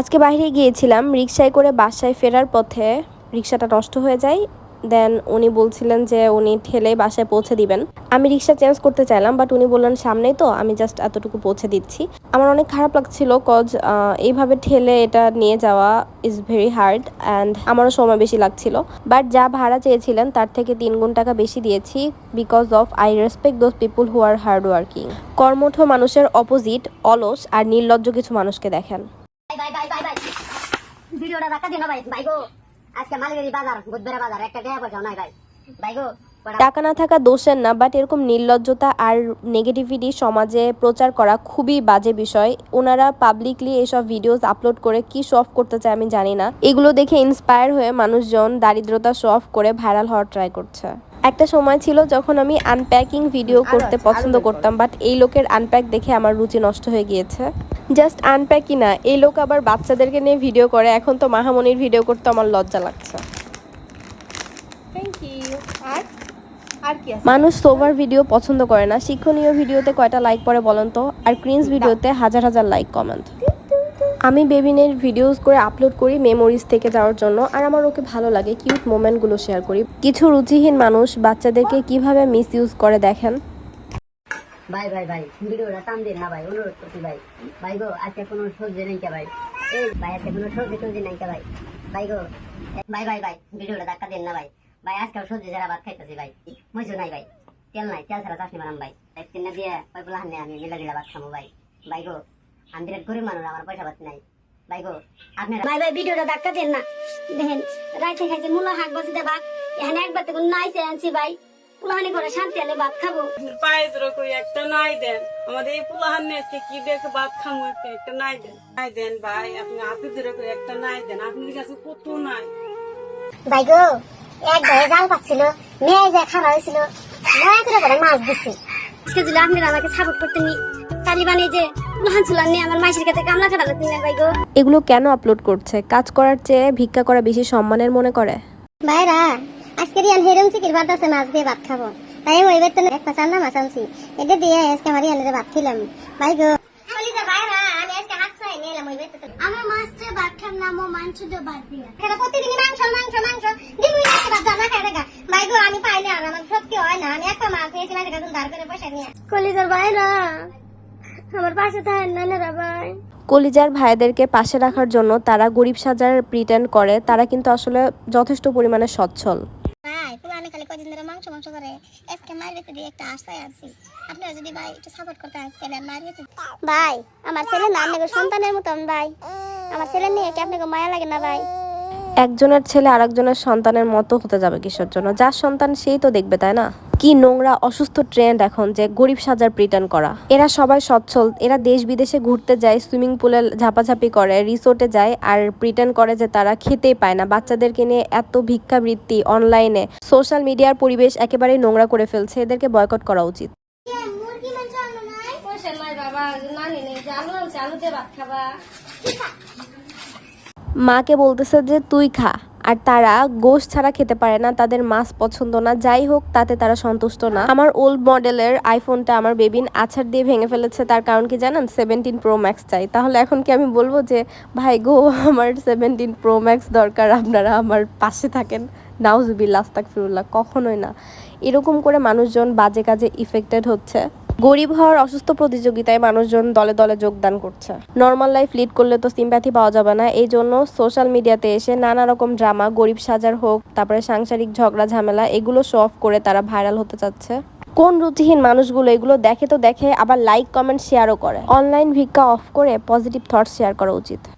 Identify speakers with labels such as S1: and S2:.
S1: আজকে বাইরে গিয়েছিলাম রিক্সায় করে বাসায় ফেরার পথে রিক্সাটা নষ্ট হয়ে যায়। দেন উনি বলছিলেন যে উনি ঠেলে বাসায় পৌঁছে দিবেন। আমি রিক্সা চেঞ্জ করতে চাইলাম বাট উনি বললেন সামনেই তো, আমি জাস্ট এতটুকু পৌঁছে দিচ্ছি। আমার অনেক খারাপ লাগছিল কজ এইভাবে ঠেলে এটা নিয়ে যাওয়া ইজ ভেরি হার্ড অ্যান্ড আমারও সময় বেশি লাগছিল। বাট যা ভাড়া চেয়েছিলেন, তার থেকে তিন গুণ টাকা বেশি দিয়েছি because of I respect those people who are hard working কর্মঠ মানুষের অপোজিট অলস আর নির্লজ্জ কিছু মানুষকে দেখেন
S2: ভাই ভাই ভাই ভাই ভাই ভিডিওটা রাখা দিন ভাই ভাই। গো আজকে বাজার বুধবার বাজার একটা টাকা পয়সা নাই ভাই। ভাই গো কটা-
S1: টাকা না থাকা দোষের না বাট এরকম নির্লজ্জতা আর নেগেটিভিটি সমাজে প্রচার করা খুবই বাজে বিষয়। ওনারা পাবলিকলি এসব ভিডিওস আপলোড করে কি সফ করতে চায় আমি জানি না। এগুলো দেখে ইন্সপায়ার হয়ে মানুষজন দারিদ্রতা সফ করে ভাইরাল হওয়ার ট্রাই করছে। একটা সময় ছিল যখন আমি আনপ্যাকিং ভিডিও করতে পছন্দ করতাম বাট এই লোকের আনপ্যাক দেখে আমার রুচি নষ্ট হয়ে গিয়েছে। জাস্ট আনপ্যাকই না? এই লোক আবার বাচ্চাদেরকে নিয়ে ভিডিও করে। এখন তো মাহামনির ভিডিও করতে আমার লজ্জা লাগছে। মানুষ সোভার ভিডিও পছন্দ করে না। শিক্ষণীয় ভিডিওতে কয়টা লাইক পরে বলেন তো? আর ক্রিন্স ভিডিওতে হাজার হাজার লাইক কমেন্ট আমি বেবিনের ভিডিওস করে আপলোড করি মেমোরিজ থেকে যাওয়ার জন্য। আর আমার ওকে ভালো লাগে কিউট মোমেন্টগুলো শেয়ার করি। কিছু রুচিহীন মানুষ বাচ্চাদেরকে কীভাবে মিস ইউজ করে দেখেন?
S2: ভাই ভাই ভাই, ভিডিওটা টান দিন না ভাই, অনুরোধ করছি ভাই। ভাই গো, আজকে কোনো সবজি নাই কে ভাই? এই ভাই, আজকে কোনো সবজি টবজি নাই কে ভাই? ভাই গো ভাই ভাই ভাই, ভিডিওটা ধাক্কা দিন না ভাই। ভাই আজকে সবজি যারা ভাত খাইতেছি ভাই। মজু নাই ভাই? তেল নাই, তেল ছাড়া চাষনি বানাম ভাই। একদিন না দিয়ে ওই বলা হান্নে আমি মিলা দিলা ভাত খামো ভাই। ভাই গো, আমি বিরাট গরিব মানুষ, আমার পয়সা পাতি নাই। ভাই গো, আপনারা ভাই ভাই, ভিডিওটা ধাক্কা দেন না। দেখেন রাইতে খাইছে মূলা শাক বাসি দেবা এখানে একবার তো নাইছে আনছি ভাই। পুলাহানি করে শান্তি আলে ভাত খাব।
S3: পায়ে ধরে কই একটা নাই দেন। আমাদের এই পুলাহান আজকে কি দেখে ভাত খামু একটা নাই দেন। নাই দেন ভাই আপনি হাতে ধরে কই একটা নাই দেন। আপনার কাছে কত নাই?
S2: ভাই গো এক গায়ে জাল পাচ্ছিল মেয়ে যায় খারাপ হয়েছিল নয় করে করে মাছ আজকে যদি আপনারা আমাকে সাপোর্ট করতে নি তালিবানে যে নিয়ে
S1: এগুলো কেন আপলোড করছে? কাজ করার চেয়ে ভিক্ষা করা বেশি সম্মানের মনে করে।
S2: ভাইরা আজকে রিয়ান হেরম ভাত আছে মাছ দিয়ে ভাত খাব। তাই ওই বেতন এক পাঁচ আন্না মাছ আনছি এটা দিয়ে আজকে আমার রিয়ানের ভাত খেলাম। ভাই গো। ভাত খাম না মো মাংস দিয়ে ভাত দিয়া। কেন প্রতিদিনই মাংস মাংস মাংস। ভাত জানা খাই দেখা ভাই গো আমি পাইলে আর আমার সত্যি হয় না? আমি একটা মাছ নিয়েছি মাঝে কাছে ধার করে পয়সা নিয়ে। কলিজার ভাইরা আমার পাশে থাকেন না না ভাই
S1: কলিজার ভাইদেরকে পাশে রাখার জন্য তারা গরিব সাজার প্রিটেন্ড করে তারা কিন্তু আসলে যথেষ্ট পরিমাণে সচ্ছল।
S2: মাংস মাংস করে। আজকে মায়ের ভিতরে একটা আশায় আছি। আপনারা যদি ভাই একটু সাপোর্ট করতে তাহলে মায়ের ভিতরে ভাই, আমার ছেলে না আপনাকে সন্তানের মতন, ভাই। আমার ছেলে নিয়ে কি আপনাকে মায়া লাগে না, ভাই?
S1: একজনের ছেলে আরেকজনের সন্তানের মতো হতে যাবে কিসের জন্য? যার সন্তান সেই তো দেখবে, তাই না? কি নোংরা, অসুস্থ ট্রেন্ড এখন যে গরিব সাজার প্রিটেন্ড করা। এরা সবাই সচ্ছল, এরা দেশ বিদেশে ঘুরতে যায় সুইমিং পুলে ঝাপাঝাপি করে রিসোর্টে যায়, আর প্রিটেন্ড করে যে তারা খেতেই পায় না। বাচ্চাদেরকে নিয়ে এত ভিক্ষাবৃত্তি অনলাইনে সোশ্যাল মিডিয়ার পরিবেশ একেবারেই নোংরা করে ফেলছে, এদেরকে বয়কট করা উচিত। মাকে বলতেছে যে, তুই খা। আর তারা গোশ ছাড়া খেতে পারে না, তাদের মাছ পছন্দ না। যাই হোক, তাতে তারা সন্তুষ্ট না। আমার ওল্ড মডেলের আইফোনটা আমার বেবিন আছাড় দিয়ে ভেঙে ফেলেছে। তার কারণ কি জানেন? সেভেন্টিন প্রো ম্যাক্স চাই। তাহলে এখন কি আমি বলব যে, ভাই গো, আমার সেভেন্টিন প্রো ম্যাক্স দরকার। আপনারা আমার পাশে থাকেন। নাউজুবিল্লা আস্তাক ফিরুল্লাহ কখনোই না। এরকম করে মানুষজন বাজে কাজে ইফেক্টেড হচ্ছে। গরিব হওয়ার অসুস্থ প্রতিযোগিতায় মানুষজন দলে দলে যোগদান করছে। নর্মাল লাইফ লিড করলে তো সিম্প্যাথি পাওয়া যাবে না। এই জন্য সোশ্যাল মিডিয়াতে এসে নানা রকম ড্রামা গরিব সাজার হোক, তারপরে সাংসারিক ঝগড়া, ঝামেলা, এগুলো শো অফ করে তারা ভাইরাল হতে চাচ্ছে। কোন রুচিহীন মানুষগুলো এগুলো দেখে তো দেখে আবার লাইক কমেন্ট শেয়ারও করে। অনলাইন ভিক্ষা অফ করে পজিটিভ থট শেয়ার করা উচিত।